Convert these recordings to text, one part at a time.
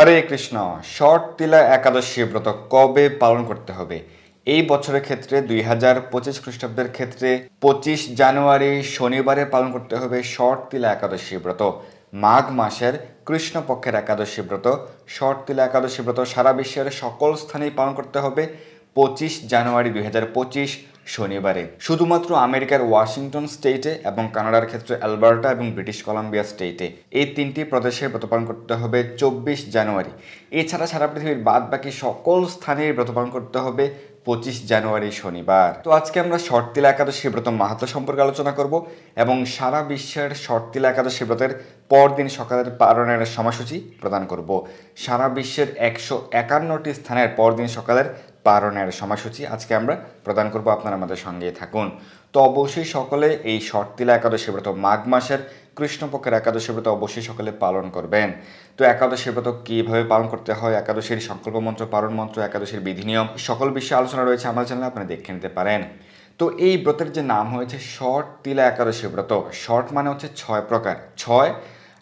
হরে Krishna short তিলা একাদশী ব্রত কবে পালন করতে হবে? এই বছরের ক্ষেত্রে দুই হাজার পঁচিশ খ্রিস্টাব্দের ক্ষেত্রে পঁচিশ জানুয়ারি শনিবারে পালন করতে হবে শর্ট তিলা একাদশী ব্রত। মাঘ মাসের কৃষ্ণপক্ষের একাদশী ব্রত। শর্ট তিলা একাদশী ব্রত সারা বিশ্বের সকল স্থানেই পালন করতে হবে। পঁচিশ জানুয়ারি দুই হাজার পঁচিশ শনিবারে। শুধুমাত্র আমেরিকার ওয়াশিংটন স্টেটে এবং কানাডার ক্ষেত্রে অ্যালবার্টা এবং ব্রিটিশ কলাম্বিয়া স্টেটে। এই তিনটি প্রদেশে ব্রত পালন করতে হবে চব্বিশ জানুয়ারি। এছাড়া সারা পৃথিবীর বাদ বাকি সকল স্থানে ব্রত পালন করতে হবে পঁচিশ জানুয়ারি শনিবার। তো আজকে আমরা শর্তিলা একাদশী ব্রত মাহাত্ম সম্পর্কে আলোচনা করব এবং সারা বিশ্বের শর্তিলা একাদশী ব্রতের পরদিন সকালের পালনের সময়সূচি প্রদান করব। সারা বিশ্বের একশো একান্নটি স্থানের পরদিন সকালের পালনের সময়সূচি আজকে আমরা প্রদান করব, আপনারা আমাদের সঙ্গে থাকুন। তো অবশ্যই সকলে এই শর্তিলা একাদশী ব্রত মাঘ মাসের কৃষ্ণপক্ষের একাদশী ব্রত অবশ্যই সকলে পালন করবেন। তো একাদশী ব্রত কীভাবে পালন করতে হয়, একাদশীর সংকল্প মন্ত্র পালন মন্ত্র, একাদশীর বিধি নিয়ম, সকল বিষয়ে আলোচনা রয়েছে আমার চ্যানেলে আপনি দেখে নিতে পারেন। তো এই ব্রতের যে নাম হয়েছে শর্ট তিলা একাদশী ব্রত শর্ট মানে হচ্ছে ছয় প্রকার। ছয়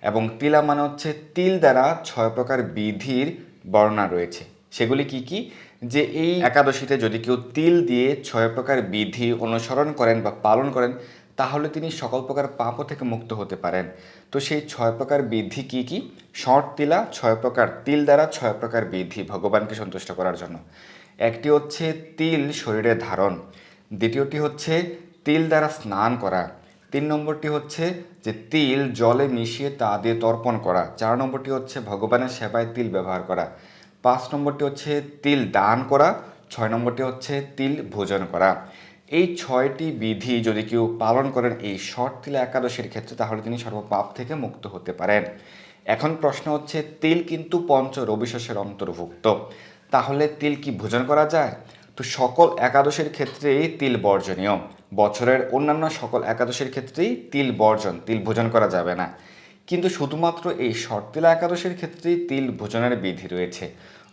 এবং তিলা মানে হচ্ছে তিল দ্বারা ছয় প্রকার বিধির বর্ণনা রয়েছে। সেগুলি কি কি? যে এই একাদশীতে যদি কেউ তিল দিয়ে ছয় প্রকার বিধি অনুসরণ করেন বা পালন করেন, তাহলে তিনি সকল প্রকার পাপও থেকে মুক্ত হতে পারেন। তো সেই ছয় প্রকার বিধি কি কি? শর্ট তিলা, ছয় প্রকার তিল দ্বারা ছয় প্রকার বিধি ভগবানকে সন্তুষ্ট করার জন্য। একটি হচ্ছে তিল শরীরে ধারণ, দ্বিতীয়টি হচ্ছে তিল দ্বারা স্নান করা, তিন নম্বরটি হচ্ছে যে তিল জলে মিশিয়ে তা দিয়ে তর্পণ করা, চার নম্বরটি হচ্ছে ভগবানের সেবায় তিল ব্যবহার করা। পাঁচ নম্বরটি হচ্ছে তিল দান করা, ছয় নম্বরটি হচ্ছে তিল ভোজন করা। এই ছয়টি বিধি যদি কেউ পালন করেন এই শর্ট তিলা একাদশীর ক্ষেত্রে, তাহলে তিনি সর্বপাপ থেকে মুক্ত হতে পারেন। এখন প্রশ্ন হচ্ছে, তিল কিন্তু পঞ্চ রবিশস্যের অন্তর্ভুক্ত। তাহলে তিল কি ভোজন করা যায়? তো সকল একাদশের ক্ষেত্রেই তিল বর্জনীয়। বছরের অন্যান্য সকল একাদশের ক্ষেত্রেই তিল বর্জন, তিল ভোজন করা যাবে না। কিন্তু শুধুমাত্র এই শর্তিলা একাদশের ক্ষেত্রেই তিল ভোজনের বিধি রয়েছে।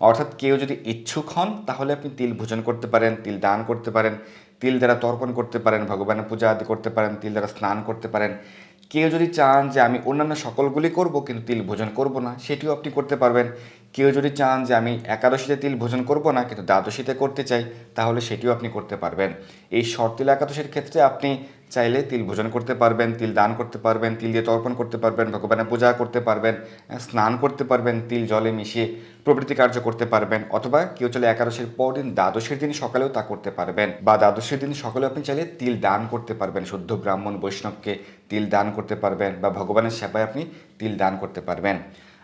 অর্থাৎ কেউ যদি ইচ্ছুক হন, তাহলে আপনি তিল ভোজন করতে পারেন, তিল দান করতে পারেন, তিল দ্বারা তর্পণ করতে পারেন ভগবানের পূজা আদি করতে পারেন, তিল দ্বারা স্নান করতে পারেন। কেউ যদি চান যে আমি অন্যান্য সকলগুলি করব, কিন্তু তিল ভোজন করব না, সেটিও আপনি করতে পারবেন। কেউ যদি চান যে আমি একাদশীতে তিল ভোজন করব না, কিন্তু দ্বাদশীতে করতে চাই, তাহলে সেটিও আপনি করতে পারবেন। এই শর্তিল একাদশীর ক্ষেত্রে আপনি চাইলে তিল ভোজন করতে পারবেন, তিল দান করতে পারবেন, তিল দিয়ে তর্পণ করতে পারবেন, ভগবানের পূজা করতে পারবেন স্নান করতে পারবেন, তিল জলে মিশিয়ে প্রভৃতি কার্য করতে পারবেন, অথবা কেউ চাইলে একাদশীর পর দিন দ্বাদশীর দিন সকালেও তা করতে পারবেন। বা দ্বাদশীর দিন সকালেও আপনি চাইলে তিল দান করতে পারবেন শুদ্ধ ব্রাহ্মণ বৈষ্ণবকে তিল দান করতে পারবেন, বা ভগবানের সেবায় আপনি তিল দান করতে পারবেন।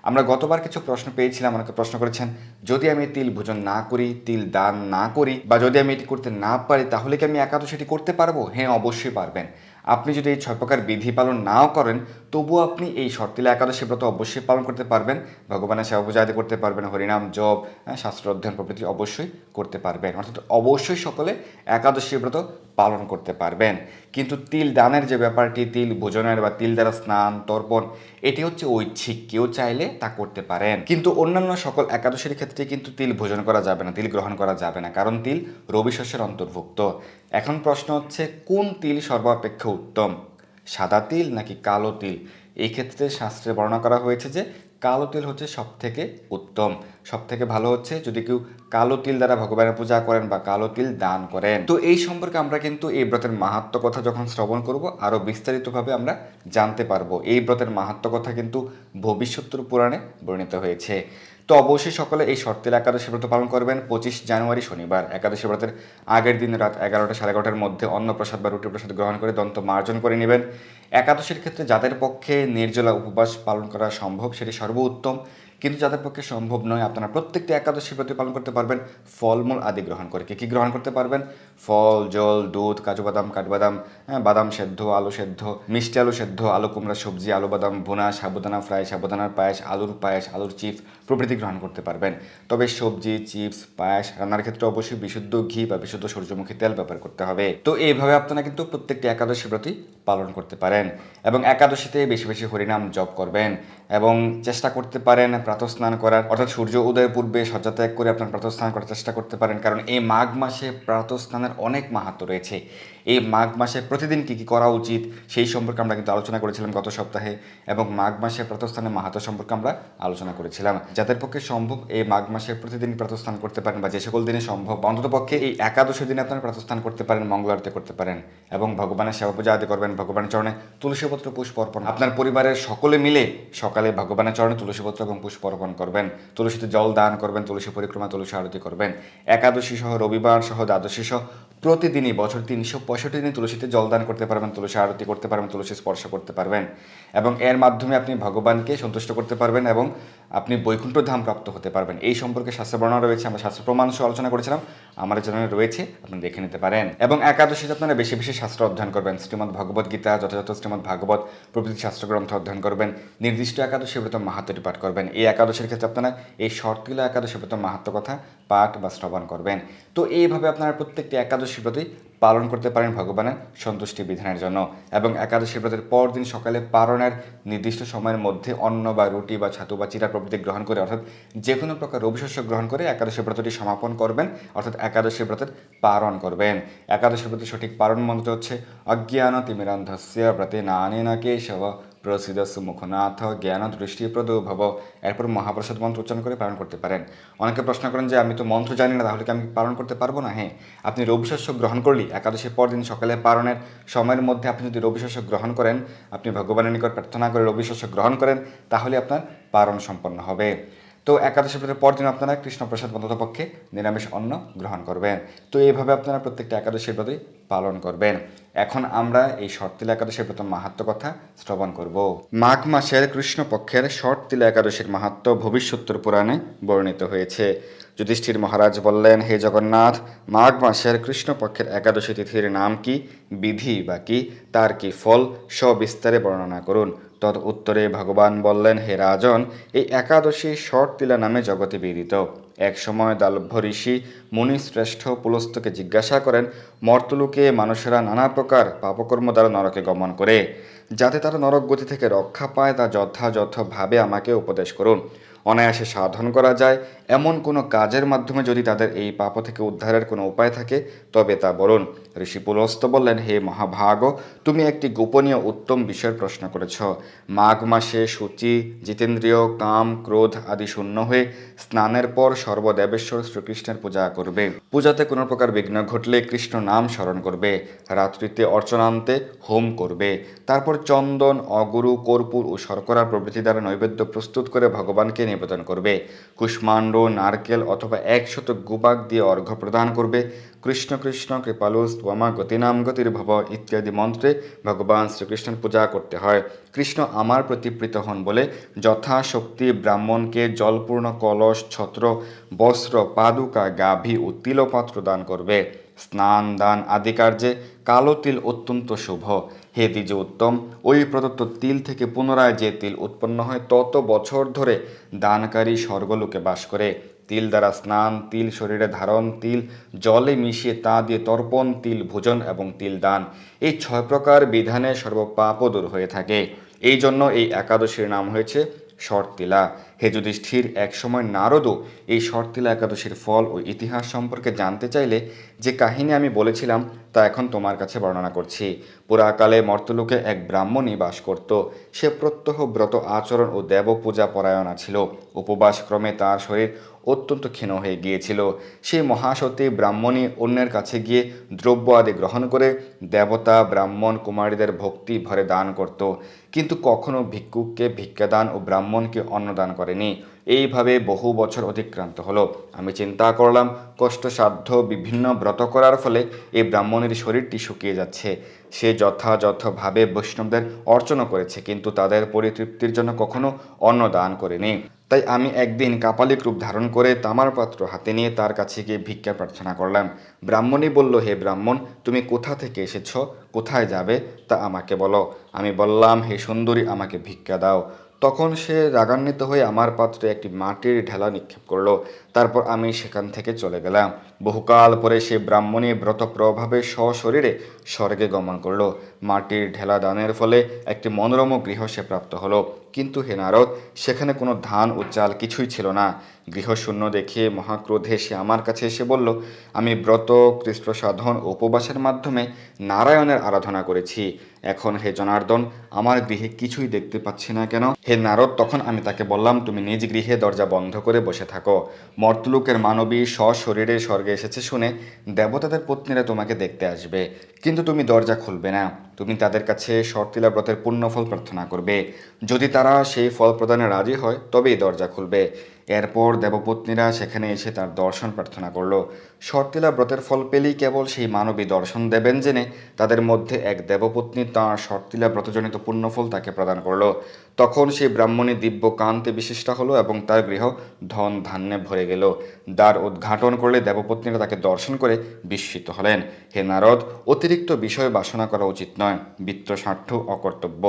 আমরা গতবার কিছু প্রশ্ন পেয়েছিলাম অনেকে প্রশ্ন করেছেন, যদি আমি তিল ভোজন না করি, তিল দান না করি, বা যদি আমি এটি করতে না পারি, তাহলে কি আমি একাদশীটি করতে পারব? হ্যাঁ অবশ্যই পারবেন। আপনি যদি এই ছয় প্রকার বিধি পালন নাও করেন তবুও আপনি এই শর্তিলা একাদশী ব্রত অবশ্যই পালন করতে পারবেন। ভগবানের সেবা পূজা আদি করতে পারবেন হরিনাম জপ হ্যাঁ, শাস্ত্র অধ্যয়ন প্রভৃতি অবশ্যই করতে পারবেন। অর্থাৎ অবশ্যই সকলে একাদশী ব্রত পালন করতে পারবেন। কিন্তু তিল দানের যে ব্যাপারটি তিল ভোজনের বা তিল দ্বারা স্নান তর্পণ এটি হচ্ছে ঐচ্ছিক। কেউ চাইলে তা করতে পারেন। কিন্তু অন্যান্য সকল একাদশীর ক্ষেত্রে কিন্তু তিল ভোজন করা যাবে না তিল গ্রহণ করা যাবে না। কারণ তিল রবি শস্যের অন্তর্ভুক্ত। এখন প্রশ্ন হচ্ছে, কোন তিল সর্বাপেক্ষা উত্তম? সাদা তিল নাকি কালো তিল? এই ক্ষেত্রে শাস্ত্রে বর্ণনা করা হয়েছে যে, কালো তিল হচ্ছে সব থেকে উত্তম। সব থেকে ভালো হচ্ছে যদি কেউ কালো তিল দ্বারা ভগবানের পূজা করেন বা কালো তিল দান করেন। তো এই সম্পর্কে আমরা কিন্তু এই ব্রতের মাহাত্ম কথা যখন শ্রবণ করব আরও বিস্তারিতভাবে আমরা জানতে পারব। এই ব্রতের মাহাত্ম কথা কিন্তু ভবিষ্যত্তর পুরাণে বর্ণিত হয়েছে। তো অবশ্যই সকলে এই শর্তের একাদশী ব্রত পালন করবেন। পঁচিশ জানুয়ারি শনিবার। একাদশী ব্রতের আগের দিন রাত এগারোটা সাড়ে এগারোটার মধ্যে অন্ন প্রসাদ বা রুটি প্রসাদ গ্রহণ করে দন্ত মার্জন করে নেবেন। একাদশীর ক্ষেত্রে যাদের পক্ষে নির্জলা উপবাস পালন করা সম্ভব, সেটি সর্বোত্তম। কিন্তু যাদের পক্ষে সম্ভব নয় আপনারা প্রত্যেকটি একাদশী ব্রত পালন করতে পারবেন ফলমূল আদি গ্রহণ করে। কি কী গ্রহণ করতে পারবেন? ফল জল দুধ কাজু বাদাম কাঠবাদাম হ্যাঁ, বাদাম সেদ্ধ আলু সেদ্ধ মিষ্টি আলু সেদ্ধ আলু কুমড়া সবজি আলু বাদাম ভুনা সাবুদানা ফ্রাই সাবুদানার পায়েস আলুর পায়েস আলুর চিপস প্রভৃতি গ্রহণ করতে পারবেন। তবে সবজি চিপস পায়েস রান্নার ক্ষেত্রে অবশ্যই বিশুদ্ধ ঘি বা বিশুদ্ধ সূর্যমুখী তেল ব্যবহার করতে হবে। তো এইভাবে আপনারা কিন্তু প্রত্যেকটি একাদশী ব্রতই পালন করতে পারেন এবং একাদশীতে বেশি বেশি হরিনাম জপ করবেন। এবং চেষ্টা করতে পারেন প্রাতস্নান করার। অর্থাৎ সূর্য উদয়ের পূর্বে শয্যা ত্যাগ করে আপনার প্রাতস্নান করার চেষ্টা করতে পারেন। কারণ এই মাঘ মাসে প্রাতস্নানের অনেক মাহাত্ম রয়েছে। এই মাঘ মাসে প্রতিদিন কী কী করা উচিত সেই সম্পর্কে আমরা কিন্তু আলোচনা করেছিলাম গত সপ্তাহে এবং মাঘ মাসে প্রাতস্থানে মাহাত্ম সম্পর্কে আমরা আলোচনা করেছিলাম। যাদের পক্ষে সম্ভব এই মাঘ মাসে প্রতিদিন প্রাতস্থান করতে পারেন বা যে সকল দিনে সম্ভব অন্তত পক্ষে এই একাদশী দিনে আপনারা প্রাতস্থান করতে পারেন মঙ্গল আরতি করতে পারেন এবং ভগবানের সেবা পূজা আদি করবেন, ভগবানের চরণে তুলসীপত্র পুষ্প অর্পণ, আপনার পরিবারের সকলে মিলে সকালে ভগবানের চরণে তুলসীপত্র এবং পুষ্প অর্পণ করবেন, তুলসীতে জল দান করবেন, তুলসী পরিক্রমা, তুলসী আরতি করবেন। একাদশী সহ রবিবার সহ দ্বাদশী সহ প্রতিদিনই বছর তিনশো পঁয়ষট্টি দিনে তুলসীতে জলদান করতে পারবেন, তুলসী আরতি করতে পারবেন, তুলসী স্পর্শ করতে পারবেন এবং এর মাধ্যমে আপনি ভগবানকে সন্তুষ্ট করতে পারবেন এবং আপনি বৈকুণ্ঠ ধাম প্রাপ্ত হতে পারবেন। এই সম্পর্কে শাস্ত্র বর্ণনা রয়েছে, আমরা শাস্ত্র প্রমাণ সহ আলোচনা করেছিলাম। আমার জন্য রয়েছে, আপনি দেখে নিতে পারেন। এবং একাদশীতে আপনারা বেশি বেশি শাস্ত্র অধ্যয়ন করবেন। শ্রীমদ ভগবত গীতা, যথাযথ শ্রীমদ ভাগবত, প্রভৃতি শাস্ত্রগ্রন্থ অধ্যয়ন করবেন। নির্দিষ্ট একাদশী ব্রত মাহাত্মটি পাঠ করবেন। এই একাদশীর ক্ষেত্রে আপনারা এই শর্তিলা একাদশী ব্রত মাহাত্ম কথা পাঠ বা শ্রবণ করবেন। তো এইভাবে আপনারা প্রত্যেকটি একাদশী ব্রতই পালন করতে পারেন ভগবানের সন্তুষ্টি বিধানের জন্য। এবং একাদশী ব্রতের পরদিন সকালে পারণের নির্দিষ্ট সময়ের মধ্যে অন্ন বা রুটি বা ছাতু বা চিরা প্রভৃতি গ্রহণ করে, অর্থাৎ যে কোনো প্রকার রবিশস্য গ্রহণ করে একাদশী ব্রতটি সমাপন করবেন, অর্থাৎ একাদশী ব্রতের পারণ করবেন। একাদশী ব্রতের সঠিক পারণ মন্ত্র হচ্ছে অজ্ঞান তিমিরান্ধস্য ব্রতে নানে না কেশব প্রসিদস্য মুখনাথ জ্ঞান দৃষ্টি প্রদ ভব। এরপর মহাপ্রসাদ মন্ত্র উচ্চারণ করে পালন করতে পারেন। অনেকে প্রশ্ন করেন যে, আমি তো মন্ত্র জানি না, তাহলে কি আমি পালন করতে পারব না? হ্যাঁ আপনি রবিশস্য গ্রহণ করলি, একাদশীর পর দিন সকালে পালনের সময়ের মধ্যে আপনি যদি রবিশস্য গ্রহণ করেন, আপনি ভগবানের নিকট প্রার্থনা করে রবিশস্য গ্রহণ করেন, তাহলে আপনার পালন সম্পন্ন হবে। তো একাদশী ব্রতের পর দিন আপনারা কৃষ্ণপ্রসাদ পক্ষে নিরামিষ অন্ন গ্রহণ করবেন। তো এইভাবে আপনারা প্রত্যেকটা একাদশীর ব্রতই পালন করবেন। এখন আমরা এই শর্তিলা একাদশীর প্রথম মাহাত্ম কথা শ্রবণ করব। মাঘ মাসের কৃষ্ণপক্ষের শর্তিলা একাদশীর মাহাত্ম ভবিষ্যত্তর পুরাণে বর্ণিত হয়েছে। যুধিষ্ঠির মহারাজ বললেন, হে জগন্নাথ, মাঘ মাসের কৃষ্ণপক্ষের একাদশী তিথির নাম কি? বিধি বা কি? তার কি ফল? সবিস্তারে বর্ণনা করুন। তদ উত্তরে ভগবান বললেন, হে রাজন, এই একাদশী শর্তিলা নামে জগতে বিদিত। এক সময় দালভ্য ঋষি মুনি শ্রেষ্ঠ পুলস্তকে জিজ্ঞাসা করেন, মর্তলোকে মানুষেরা নানা প্রকার পাপকর্ম দ্বারা নরকে গমন করে, যাতে তারা নরক গতি থেকে রক্ষা পায় তা যথাযথভাবে আমাকে উপদেশ করুন। অনায়াসে সাধন করা যায় এমন কোনো কাজের মাধ্যমে যদি তাদের এই পাপ থেকে উদ্ধারের কোনো উপায় থাকে, তবে তা বলুন। ঋষি পুলস্ত বললেন, হে মহাভাগ, তুমি একটি গোপনীয় উত্তম বিষয়ের প্রশ্ন করেছ। মাঘ মাসে সূচি, জিতেন্দ্রীয়, কাম, ক্রোধ আদি শূন্য হয়ে স্নানের পর সর্বদেবেশ্বর শ্রীকৃষ্ণের পূজা করবে। পূজাতে কোনো প্রকার বিঘ্ন ঘটলে কৃষ্ণ নাম স্মরণ করবে। রাত্রিতে অর্চনান্তে হোম করবে। তারপর চন্দন, অগুরু, কর্পূর ও শর্করা প্রভৃতি দ্বারা নৈবেদ্য প্রস্তুত করে ভগবানকে নিবেদন করবে। কুষ্মাণ্ড নারকেল অথবা একশত গোপাক দিয়ে অর্ঘ্য প্রদান করবে। কৃষ্ণ কৃষ্ণ কৃপালু ত্বমা গতিনাম গতির ভব ইত্যাদি মন্ত্রে ভগবান শ্রীকৃষ্ণের পূজা করতে হয়। কৃষ্ণ আমার প্রতি প্রীত হন বলে যথাশক্তি ব্রাহ্মণকে জলপূর্ণ কলস, ছত্র, বস্ত্র, পাদুকা, গাভী ও তিলপাত্র দান করবে। স্নান দান আদি কার্যে কালো তিল অত্যন্ত শুভ। হে দ্বিজ উত্তম, ওই প্রদত্ত তিল থেকে পুনরায় যে তিল উৎপন্ন হয়, তত বছর ধরে দানকারী স্বর্গলোকে বাস করে। তিল দ্বারা স্নান, তিল শরীরে ধারণ, তিল জলে মিশিয়ে তা দিয়ে তর্পণ, তিল ভোজন এবং তিল দান। এই ছয় প্রকার বিধানে সর্বপাপও দূর হয়ে থাকে। এই জন্য এই একাদশীর নাম হয়েছে শর্তিলা। হে যুধিষ্ঠির, একসময় নারদও এই শর্তিলা একাদশীর ফল ও ইতিহাস সম্পর্কে জানতে চাইলে যে কাহিনী আমি বলেছিলাম তা এখন তোমার কাছে বর্ণনা করছি। পুরাকালে মর্তলোকে এক ব্রাহ্মণী বাস করত। সে প্রত্যহ ব্রত আচরণ ও দেবপূজা পরায়ণা ছিল উপবাস ক্রমে তার শরীর অত্যন্ত ক্ষীণ হয়ে গিয়েছিল। সেই মহাসতী ব্রাহ্মণী অন্যের কাছে গিয়ে দ্রব্য আদি গ্রহণ করে দেবতা, ব্রাহ্মণ, কুমারীদের ভক্তি ভরে দান করত। কিন্তু কখনো ভিক্ষুককে ভিক্ষাদান ও ব্রাহ্মণকে অন্নদান করেনি। এইভাবে বহু বছর অতিক্রান্ত হলো। আমি চিন্তা করলাম, কষ্টসাধ্য বিভিন্ন ব্রত করার ফলে এই ব্রাহ্মণের শরীরটি শুকিয়ে যাচ্ছে। সে যথাযথভাবে বৈষ্ণবদের অর্চনা করেছে, কিন্তু তাদের পরিতৃপ্তির জন্য কখনো অন্ন দান করেনি। তাই আমি একদিন কাপালিক রূপ ধারণ করে তামার পাত্র হাতে নিয়ে তার কাছে গিয়ে ভিক্ষা প্রার্থনা করলাম। ব্রাহ্মণী বলল, হে ব্রাহ্মণ, তুমি কোথা থেকে এসেছ? কোথায় যাবে? তা আমাকে বলো। আমি বললাম, হে সুন্দরী, আমাকে ভিক্ষা দাও। তখন সে রাগান্বিত হয়ে আমার পাত্রে একটি মাটির ঢেলা নিক্ষেপ করল। তারপর আমি সেখান থেকে চলে গেলাম। বহুকাল পরে সে ব্রাহ্মণী ব্রত প্রভাবে সশরীরে স্বর্গে গমন করল। মাটির ঢেলা দানের ফলে একটি মনোরম গৃহ সে প্রাপ্ত হলো। কিন্তু হে নারদ, সেখানে কোনো ধান ও চাল কিছুই ছিল না। গৃহশূন্য দেখে মহাক্রোধে সে আমার কাছে এসে বলল, আমি ব্রত কৃষ্ণ সাধন ও উপবাসের মাধ্যমে নারায়ণের আরাধনা করেছি। এখন হে জনার্দন, আমার গৃহে কিছুই দেখতে পাচ্ছি না কেন? হে নারদ, তখন আমি তাকে বললাম, তুমি নিজ গৃহে দরজা বন্ধ করে বসে থাকো। মর্তলোকের মানবী সশরীরে স্বর্গে এসেছে শুনে দেবতাদের পত্নীরা তোমাকে দেখতে আসবে। কিন্তু তুমি দরজা খুলবে না। তুমি তাদের কাছে শর্তিলা ব্রতের পুণ্যফল প্রার্থনা করবে। যদি তারা সেই ফল প্রদানে রাজি হয়, তবেই দরজা খুলবে। এরপর দেবপত্নীরা সেখানে এসে তার দর্শন প্রার্থনা করল। শর্তিলা ব্রতের ফল পেলেই কেবল সেই মানবী দর্শন দেবেন জেনে তাদের মধ্যে এক দেবপত্নী তাঁর শর্তিলা ব্রতজনিত পুণ্যফল তাকে প্রদান করল। তখন সেই ব্রাহ্মণী দিব্য কান্তে বিশিষ্টা হলো এবং তার গৃহ ধন ধান্যে ভরে গেল। দ্বার উদ্ঘাটন করলে দেবপত্নীরা তাকে দর্শন করে বিস্মিত হলেন। হে নারদ, অতিরিক্ত বিষয় বাসনা করা উচিত নয়। বিত্ত স্বার্থ অকর্তব্য।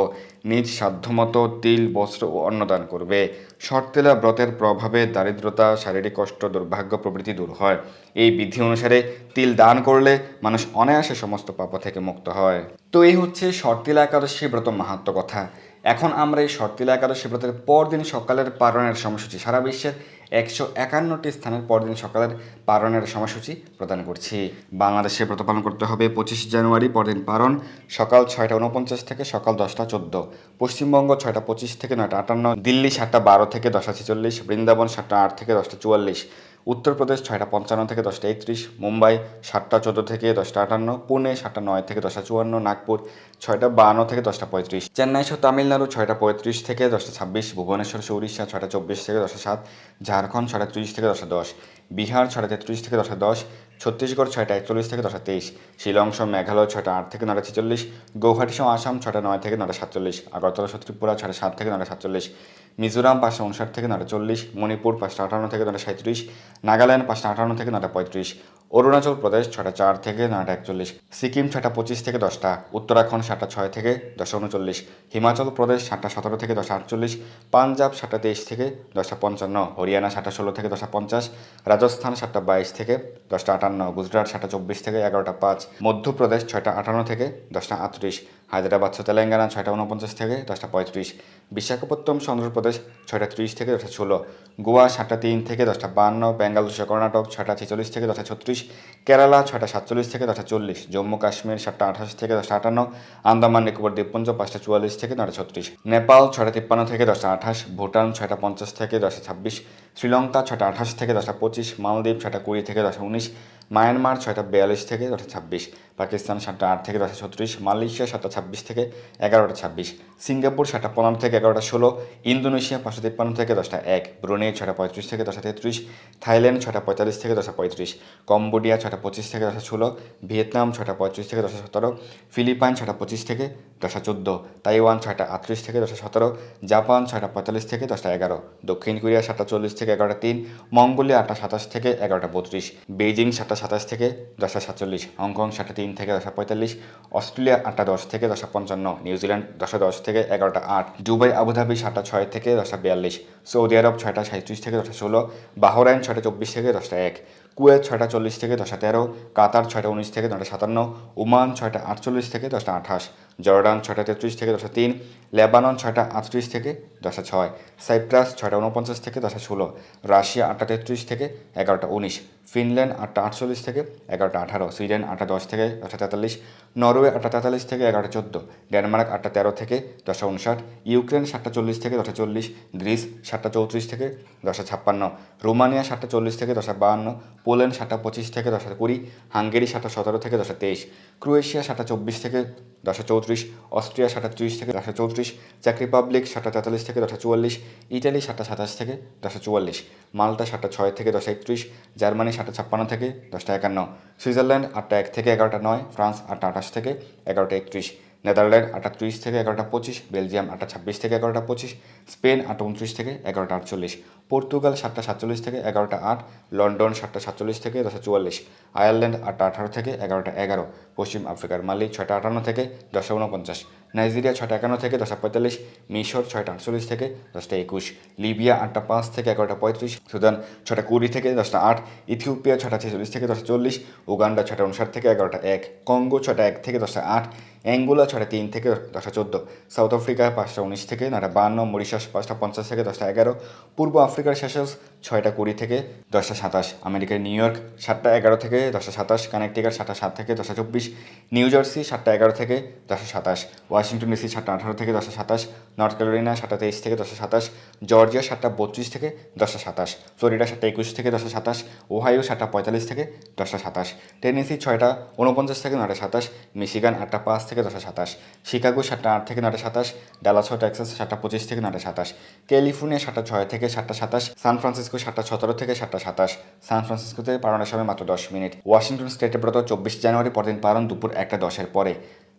নিজ সাধ্যমতো তিল, বস্ত্র ও অন্নদান করবে। শর্তেলা ব্রতের প্রভাবে দারিদ্রতা, শারীরিক কষ্ট, দুর্ভাগ্য প্রভৃতি দূর হয়। এই বিধি অনুসারে তিল দান করলে মানুষ অনায়াসে সমস্ত পাপ থেকে মুক্ত হয়। তো এই হচ্ছে শর্তিলা একাদশী ব্রত মাহাত্ম কথা। এখন আমরা এই শর্তিলা একাদশী ব্রতের পরদিন সকালের পারণের সময়সূচি। সারা বিশ্বের একশো একান্নটি স্থানের পরদিন সকালের পারণের সময়সূচি প্রদান করছি। বাংলাদেশে ব্রত পালন করতে হবে পঁচিশ জানুয়ারি, পরদিন পারণ, সকাল ছয়টা উনপঞ্চাশ থেকে সকাল দশটা চোদ্দ। পশ্চিমবঙ্গ ছয়টা পঁচিশ থেকে নয়টা আটান্ন। দিল্লি সাতটা বারো থেকে দশটা ছেচল্লিশ। বৃন্দাবন সাতটা আট থেকে দশটা চুয়াল্লিশ। উত্তরপ্রদেশ ছয়টা পঞ্চান্ন থেকে দশটা একত্রিশ, মুম্বাই সাতটা চোদ্দ থেকে দশটা আটান্ন, পুনে সাতটা নয় থেকে দশটা চুয়ান্ন, নাগপুর ছয়টা বান্ন থেকে দশটা পঁয়ত্রিশ, চেন্নাই সহ তামিলনাড়ু ছয়টা পঁয়ত্রিশ থেকে দশটা ছাব্বিশ, ভুবনেশ্বর সহ উড়িষ্যা ছয়টা চব্বিশ থেকে দশটা সাত, ঝাড়খণ্ড ছয়টা ত্রিশ থেকে দশটা দশ, বিহার ছয়টা তেত্রিশ থেকে দশটা দশ, ছত্তিশগড় ছয়টা একচল্লিশ থেকে দশটা তেইশ, শিলং সহ মেঘালয় ছয়টা আট থেকে নটা ছেচল্লিশ, গৌহাটি সহ আসাম ছয়টা নয় থেকে নটা সাতচল্লিশ, আগরতলা সহ ত্রিপুরা ছয়টা সাত থেকে নটা সাতচল্লিশ মিজোরাম পাঁচশো উনষাট থেকে নটা চল্লিশ, মণিপুর পাঁচশো আটান্ন থেকে নটা সাঁত্রিশ নাগাল্যান্ড পাঁচশো আটান্ন থেকে নটা পঁয়ত্রিশ। অরুণাচল প্রদেশ ছটা চার থেকে নয়টা একচল্লিশ সিকিম ছটা পঁচিশ থেকে দশটা উত্তরাখণ্ড সাতটা ছয় থেকে দশটা উনচল্লিশ হিমাচল প্রদেশ সাতটা সতেরো থেকে দশটা আটচল্লিশ পাঞ্জাব সাতটা তেইশ থেকে দশটা পঞ্চান্ন হরিয়ানা সাতটা ষোলো থেকে দশটা পঞ্চাশ রাজস্থান সাতটা বাইশ থেকে দশটা আটান্ন গুজরাট সাতটা চব্বিশ থেকে এগারোটা পাঁচ মধ্যপ্রদেশ ছয়টা আটান্ন থেকে দশটা আটত্রিশ হায়দ্রাবাদ তেলেঙ্গানা ছয়টা উনপঞ্চাশ থেকে দশটা পঁয়ত্রিশ বিশাখাপত্তম অন্ধ্রপ্রদেশ ছয়টা ত্রিশ থেকে দশটা ষোলো গোয়া সাতটা তিন থেকে দশটা বান্ন বেঙ্গালুরু কর্ণাটক ছয়টা ছেচল্লিশ থেকে দশটা ছত্রিশ কেরালা ছয়টা সাতচল্লিশ থেকে নটা চল্লিশ, জম্মু কাশ্মীর সাতটা আঠাশ থেকে দশটা আটান্ন, আন্দামান, নিকোবর দ্বীপপুঞ্জ পাঁচটা চুয়াল্লিশ থেকে নটা ছত্রিশ, নেপাল ছয়টা তিপ্পান্ন থেকে দশটা আঠাশ, ভুটান ছয়টা পঞ্চাশ থেকে দশটা ছাব্বিশ, শ্রীলঙ্কা ছয়টা আঠাশ থেকে দশটা পঁচিশ, মালদ্বীপ ছয়টা কুড়ি থেকে দশটা উনিশ মায়ানমার ছয়টা বিয়াল্লিশ থেকে দশটা ছাব্বিশ পাকিস্তান সাতটা আট থেকে দশটা ছত্রিশ মালয়েশিয়া সাতটা ছাব্বিশ থেকে এগারোটা ছাব্বিশ সিঙ্গাপুর সাতটা পনেরো থেকে এগারোটা ষোলো ইন্দোনেশিয়া পাঁচশো তিপ্পান্ন থেকে দশটা এক ব্রুনেই ছটা পঁয়ত্রিশ থেকে দশটা তেত্রিশ থাইল্যান্ড ছটা পঁয়তাল্লিশ থেকে দশটা পঁয়ত্রিশ কম্বোডিয়া ছটা পঁচিশ থেকে দশটা ষোলো ভিয়েতনাম ছটা পঁয়ত্রিশ থেকে দশটা সতেরো ফিলিপাইন ছটা পঁচিশ থেকে দশটা চোদ্দ তাইওয়ান ছয়টা আটত্রিশ থেকে দশটা সতেরো জাপান ছয়টা পঁয়তাল্লিশ থেকে দশটা এগারো দক্ষিণ কোরিয়া সাতটা চল্লিশ থেকে এগারোটা তিন মঙ্গোলিয়া আটটা সাতাশ থেকে এগারোটা বত্রিশ বেইজিং সাতটা সাতাশ থেকে দশটা সাতচল্লিশ হংকং সাতটা তিন থেকে দশটা পঁয়তাল্লিশ, অস্ট্রেলিয়া আটটা দশ থেকে দশটা পঞ্চান্ন নিউজিল্যান্ড দশটা দশ থেকে এগারোটা আট, দুবাই, আবুধাবি সাতটা ছয় থেকে দশটা বিয়াল্লিশ, সৌদি আরব ছয়টা সাঁত্রিশ থেকে দশটা ষোলো, বাহরাইন ছয়টা চব্বিশ থেকে দশটা এক, কুয়েত ছয়টা চল্লিশ থেকে দশটা তেরো, কাতার ছয়টা উনিশ থেকে নটা সাতান্ন, ওমান ছয়টা আটচল্লিশ থেকে দশটা আঠাশ জর্ডান ছয়টা তেত্রিশ থেকে দশটা তিন লেবানন ছয়টা আটত্রিশ থেকে দশটা ছয় সাইপ্রাস ছয়টা উনপঞ্চাশ থেকে দশটা ষোলো রাশিয়া আটটা তেত্রিশ থেকে এগারোটা উনিশ ফিনল্যান্ড আটটা আটচল্লিশ থেকে এগারোটা আঠারো সুইডেন আটটা দশ থেকে দশটা তেতাল্লিশ নরওয়ে আটটা তেতাল্লিশ থেকে এগারোটা চোদ্দ ডেনমার্ক আটটা তেরো থেকে দশটা উনষাট ইউক্রেন সাতটা চল্লিশ থেকে দশটা চল্লিশ গ্রিস সাতটা চৌত্রিশ থেকে দশটা ছাপ্পান্ন রোমানিয়া সাতটা চল্লিশ থেকে দশটা বাহান্ন পোল্যান্ড সাতটা পঁচিশ থেকে দশটা কুড়ি হাঙ্গেরি সাতটা সতেরো থেকে দশটা তেইশ ক্রোয়েশিয়া সাতটা চব্বিশ থেকে দশটা চৌত্রিশ অস্ট্রিয়া সাতটা ত্রিশ থেকে দুশো চৌত্রিশ, চেক রিপাবলিক সাতটা তেতাল্লিশ থেকে দুশো চুয়াল্লিশ, ইটালি সাতটা সাতাশ থেকে দুশো চুয়াল্লিশ, মালটা সাতটা ছয় থেকে দশটা একত্রিশ, জার্মানি সাতটা ছাপ্পান্ন থেকে দশটা একান্ন, সুইজারল্যান্ড আটটা এক থেকে এগারোটা নয়, ফ্রান্স আটটা আঠাশ থেকে এগারোটা একত্রিশ। নেদারল্যান্ড আটটা ত্রিশ থেকে এগারোটা পঁচিশ, বেলজিয়াম আটটা ছাব্বিশ থেকে এগারোটা পঁচিশ, স্পেন আটটা উনত্রিশ থেকে এগারোটা আটচল্লিশ, পর্তুগাল সাতটা সাতচল্লিশ থেকে এগারোটা আট, লন্ডন সাতটা সাতচল্লিশ থেকে দশটা চুয়াল্লিশ, আয়ারল্যান্ড আটটা আঠারো থেকে এগারোটা এগারো, পশ্চিম আফ্রিকার মালি ছয়টা আটান্ন থেকে দশটা উনপঞ্চাশ নাইজেরিয়া ছটা একান্ন থেকে দশটা পঁয়তাল্লিশ, মিশর ছয়টা আটচল্লিশ থেকে দশটা একুশ, লিবিয়া আটটা পাঁচ থেকে এগারোটা পঁয়ত্রিশ, সুদান ছটা কুড়ি থেকে দশটা আট, ইথিওপিয়া ছটা ছেচল্লিশ থেকে দশটা চল্লিশ, উগান্ডা ছটা উনষাট থেকে এগারোটা এক, কঙ্গো ছটা এক থেকে দশটা আট, অ্যাঙ্গোলা ছটা তিন থেকে দশটা চোদ্দ, সাউথ আফ্রিকা পাঁচটা উনিশ থেকে নয়টা বান্ন, মরিশাস পাঁচটা পঞ্চাশ থেকে দশটা এগারো, পূর্ব আফ্রিকার শেষস ছয়টা কুড়ি থেকে দশটা সাতাশ আমেরিকার নিউ ইয়র্ক সাতটা এগারো থেকে দশটা সাতাশ কানেকটিকার সাতটা সাত থেকে দশটা চব্বিশ নিউ জার্সি সাতটা এগারো থেকে দশটা সাতাশ ওয়াশিংটন ডিসি সাতটা আঠারো থেকে দশটা সাতাশ নর্থ ক্যারোলিনা সাতটা তেইশ থেকে দশটা সাতাশ জর্জিয়া সাতটা বত্রিশ থেকে দশটা সাতাশ ফ্লোরিডা সাতটা একুশ থেকে দশটা সাতাশ ওহাইও সাতটা পঁয়তাল্লিশ থেকে দশটা সাতাশ টেনেসি ছয়টা উনপঞ্চাশ থেকে নয়টা সাতাশ মিশিগান আটটা পাঁচ থেকে দশটা সাতাশ শিকাগো সাতটা আট থেকে নয়টা সাতাশ ডালাস টেক্সাস সাতটা পঁচিশ থেকে নটা সাতাশ ক্যালিফোর্নিয়া সাতটা ছয় থেকে সাতটা সাতাশ সান ফ্রান্সিসকো সাতটা সতেরো থেকে সাতটা সাতাশ। সান ফ্রান্সিসকোতে পালনের সময় মাত্র দশ মিনিট। ওয়াশিংটন স্টেটে ব্রত চব্বিশ জানুয়ারি পরদিন পালন দুপুর একটা দশের পরে।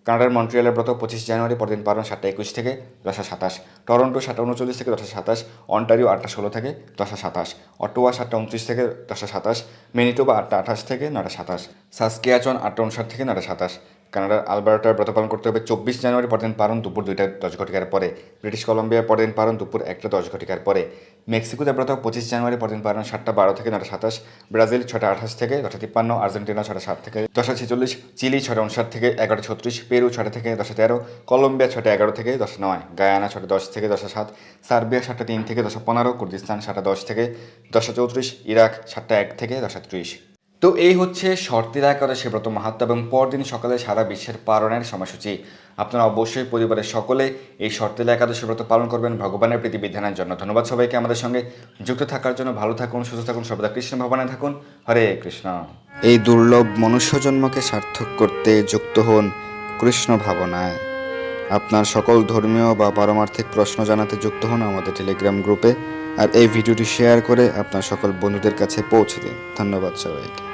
কানাডার মন্ট্রিয়ালের ব্রত পঁচিশ জানুয়ারি পরদিন পালন সাতটা একুশ থেকে দশটা সাতাশ। টরন্টো সাতটা উনচল্লিশ থেকে দশটা সাতাশ। অন্টারিও আটটা ষোলো থেকে দশটা সাতাশ। অটোয়া সাতটা উনত্রিশ থেকে দশটা সাতাশ। মেনিটোবা আটটা আঠাশ থেকে নটা সাতাশ। সাসকিয়াচন আটটা উনষাট থেকে নটা সাতাশ। কানাডার আলবার্টার ব্রত পালন করতে হবে। চব্বিশ জানুয়ারি পরদিন পালন দুপুর দুইটা দশ ঘটিকার পরে। ব্রিটিশ কলম্বিয়া পরদিন পালন দুপুর একটা দশ ঘটিকার পরে। মেক্সিকোতে ব্রত, পঁচিশ জানুয়ারি পরদিন পালন সাতটা বারো থেকে নটা সাতাশ। ব্রাজিল ছটা আঠাশ থেকে দশটা তিপ্পান্ন। আর্জেন্টিনা ছটা সাত থেকে দশটা ছেচল্লিশ। চিলি ছটা উনষাট থেকে এগারোটা ছত্রিশ। পেরু ছটা থেকে দশটা তেরো। কলম্বিয়া ছটা এগারো থেকে দশটা নয়। গায়ানা ছটা দশ থেকে দশটা সাত। সার্বিয়া, সাতটা তিন থেকে দশটা পনেরো। কুর্দিস্তান, সাতটা দশ থেকে দশটা চৌত্রিশ। ইরাক, সাতটা এক থেকে দশটা ত্রিশ। তো এই হচ্ছে শর্তিরা একাদশী ব্রত মাহাত্ম এবং পরদিন সকালে সারা বিশ্বের পালনের সময়সূচি। আপনারা অবশ্যই পরিবারের সকলে এই শর্তিলা একাদশী ব্রত পালন করবেন। ভগবানের প্রীতি বিধানের জন্য ধন্যবাদ সবাইকে আমাদের সঙ্গে। যুক্ত থাকার জন্য ভালো থাকুন, সুস্থ থাকুন, সর্বদা কৃষ্ণ ভগবানে থাকুন। হরে কৃষ্ণ। এই দুর্লভ মনুষ্য জন্মকে সার্থক করতে যুক্ত হন কৃষ্ণ ভাবনায়। আপনার সকল ধর্মীয় বা পারমার্থিক প্রশ্ন জানাতে যুক্ত হন আমাদের টেলিগ্রাম গ্রুপে। আর এই ভিডিওটি শেয়ার করে আপনার সকল বন্ধুদের কাছে পৌঁছে দিন। ধন্যবাদ সবাইকে।